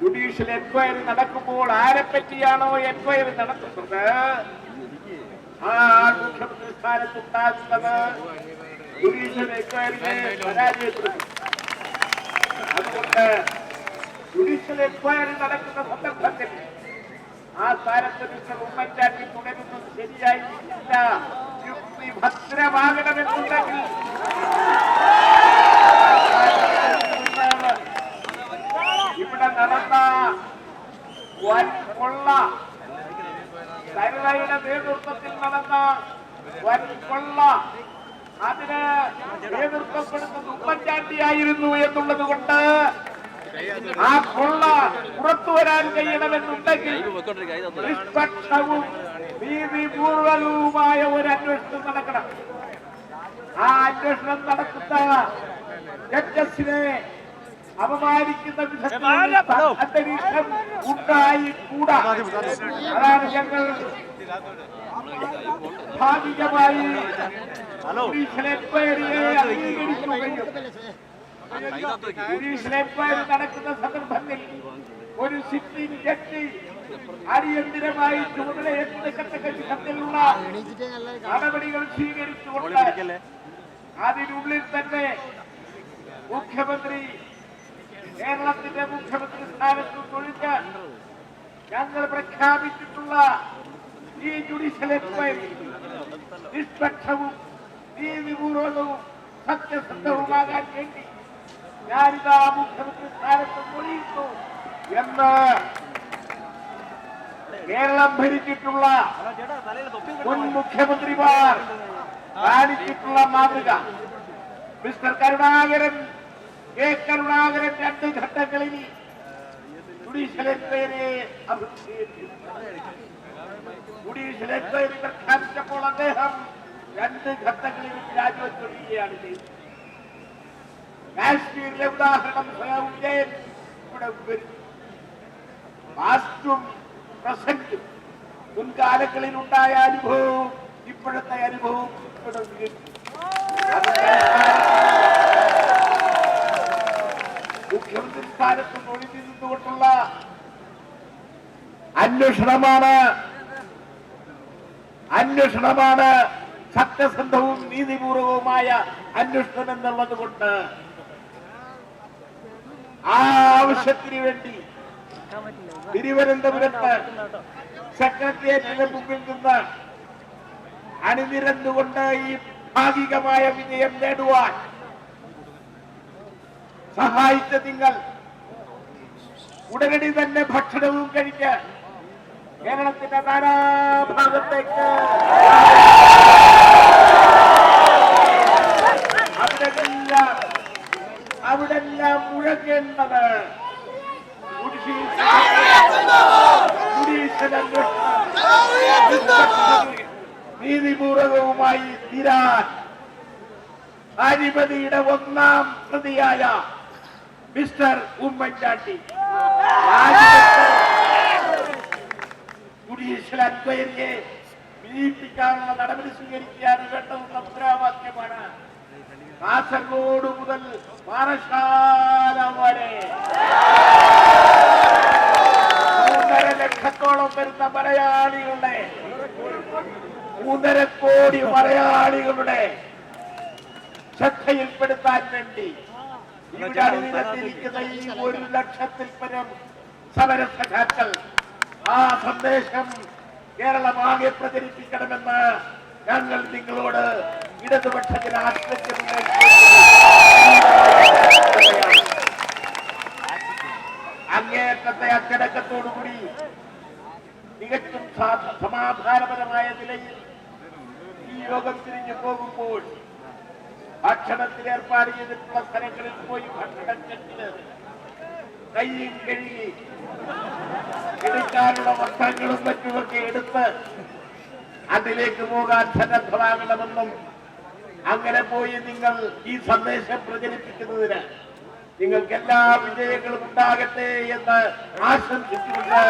Judicial enquiry നടക്കുമ്പോൾ ആരെ പറ്റിയാണോ enquiry നടത്തുന്നത്? ആ മുഖ്യമന്ത്രി സ്ഥാനത്തുണ്ടാകുന്നത് ജുഡീഷ്യൽ എൻക്വയറിയെ പരാജയപ്പെടുത്തും. അതുകൊണ്ട് ജുഡീഷ്യൽ എൻക്വയറി നടക്കുന്ന സന്ദർഭത്തിൽ ആ സ്ഥാനത്ത് മിസ്റ്റർ ഉമ്മൻചാണ്ടി തുടരുന്നത് ശരിയായിട്ടില്ല യുക്തി ഭദ്രമാകണമെന്നുണ്ടെങ്കിൽ ഇവിടെ നടന്ന വൻ കൊള്ള. കരുണയുടെ നേതൃത്വത്തിൽ നടന്ന വൻ കൊള്ള. അതിന് നേതൃത്വം കൊടുത്തത് ഉമ്മൻചാണ്ടിയായിരുന്നു എന്നുള്ളത് കൊണ്ട് ആ കൊള്ള പുറത്തു വരാൻ കഴിയണമെന്നുണ്ടെങ്കിൽ നിഷ്പക്ഷവും നീതിപൂർവകവുമായ ഒരു അന്വേഷണം നടക്കണം. ആ അന്വേഷണം നടത്തുന്ന ജഡ്ജസിനെ അപമാനിക്കുന്ന വിധത്തിലുള്ള അന്തരീക്ഷം ഉണ്ടായിക്കൂടാ? അതാണ് ഞങ്ങൾ ഭാഗികമായി നടക്കുന്ന സന്ദർഭത്തിൽ ഒരു സിറ്റിംഗ് ജഡ്ജി അടിയന്തിരമായി ചുമതലയേൽക്കത്തക്ക വിധത്തിലുള്ള നടപടികൾ സ്വീകരിച്ചുകൊണ്ട് അതിനുള്ളിൽ തന്നെ മുഖ്യമന്ത്രി കേരളത്തിന്റെ മുഖ്യമന്ത്രി സ്ഥാനത്ത് തൊഴിക്കാൻ ഞങ്ങൾ പ്രഖ്യാപിച്ചിട്ടുള്ള ഈ ജുഡീഷ്യൽ എൻക്വയറി നിഷ്പക്ഷവും നീതിപൂർവകവും സത്യസന്ധവുമാകാൻ വേണ്ടി ഞാനിതാ മുഖ്യമന്ത്രി സ്ഥാനത്ത് തൊഴിയുന്നു എന്ന് കേരളം ഭരിച്ചിട്ടുള്ള മുൻ മുഖ്യമന്ത്രിമാർ കാണിച്ചിട്ടുള്ള മാതൃക. മിസ്റ്റർ കരുണാകരൻ കെ കരുണാകരൻ രണ്ട് ഘട്ടങ്ങളിൽ ജുഡീഷ്യൽ എൻക്വയറിയെ അഭിമുഖീകരിച്ചു ജുഡീഷ്യൽ എൻക്വയറി പ്രഖ്യാപിച്ചപ്പോൾ അദ്ദേഹം രണ്ട് ഘട്ടങ്ങളിലും രാജിവെച്ചൊഴിയുകയാണ് ചെയ്തത് കാശ്മീരിലെ ഉദാഹരണം സ്വയം വിജയൻ ഇവിടെ വിവരിച്ചു പാസ്റ്റും പ്രസന്റും മുൻകാലങ്ങളിൽ ഉണ്ടായ അനുഭവവും ഇപ്പോഴത്തെ അനുഭവവും ഇവിടെ സ്ഥാനത്ത് അന്വേഷണമാണ്. അന്വേഷണമാണ്. സത്യസന്ധവും നീതിപൂർവവുമായ അന്വേഷണം എന്നുള്ളത് കൊണ്ട് ആ ആവശ്യത്തിന് വേണ്ടി തിരുവനന്തപുരത്ത് സെക്രട്ടേറിയറ്റിന് മുമ്പിൽ നിന്ന് അണിനിരന്നുകൊണ്ട് ഈ ഭാഗികമായ വിജയം നേടുവാൻ സഹായിച്ച നിങ്ങൾ ഉടനടി തന്നെ ഭക്ഷണവും കഴിച്ച് കേരളത്തിന്റെ നാനാഭാഗത്തേക്ക്. അവിടെല്ലാം അവിടെല്ലാം മുഴങ്ങേണ്ടത് നീതിപൂർവകവുമായി തീരാൻ അഴിമതിയുടെ ഒന്നാം പ്രതിയായ മിസ്റ്റർ ഉമ്മൻചാണ്ടി. അൻക്വയറിയെ വിജയിപ്പിക്കാനുള്ള നടപടി സ്വീകരിക്കുകയാണ് വേണ്ടുന്ന മുദ്രാവാക്യമാണ്. കാസർഗോഡ് മുതൽ പാറശാല വരെ. മൂന്നര ലക്ഷത്തോളം വരുന്ന മലയാളികളുടെ മൂന്നര കോടി മലയാളികളുടെ ശ്രദ്ധയിൽപ്പെടുത്താൻ വേണ്ടി ഇവിടെ അണിനിരത്തിരിക്കുന്ന ഈ ഒരു ലക്ഷത്തിൽ പരം സമര സഖാക്കൾ ആ സന്ദേശം കേരളമാകെ പ്രചരിപ്പിക്കണമെന്ന് ഞങ്ങൾ നിങ്ങളോട് ഇടതുപക്ഷ ജനാധിപത്യ അങ്ങേയറ്റത്തെ അച്ചടക്കത്തോടുകൂടി തികച്ചും സമാധാനപരമായ നിലയിൽ ഈ യോഗം തിരിഞ്ഞു പോകുമ്പോൾ ഭക്ഷണത്തിന് ഏർപ്പാട് ചെയ്തിട്ടുള്ള സ്ഥലങ്ങളിൽ പോയി ഭക്ഷണം കഴിച്ച് കയ്യും കഴുകി എടുക്കാനുള്ള വസ്ത്രങ്ങളും മറ്റുമൊക്കെ എടുത്ത് അതിലേക്ക് പോകാൻ സന്നദ്ധമാകണമെന്നും അങ്ങനെ പോയി നിങ്ങൾ ഈ സന്ദേശം പ്രചരിപ്പിക്കുന്നതിന് നിങ്ങൾക്ക് എല്ലാ വിജയങ്ങളും ഉണ്ടാകട്ടെ എന്ന് ആശംസിച്ചുകൊണ്ട്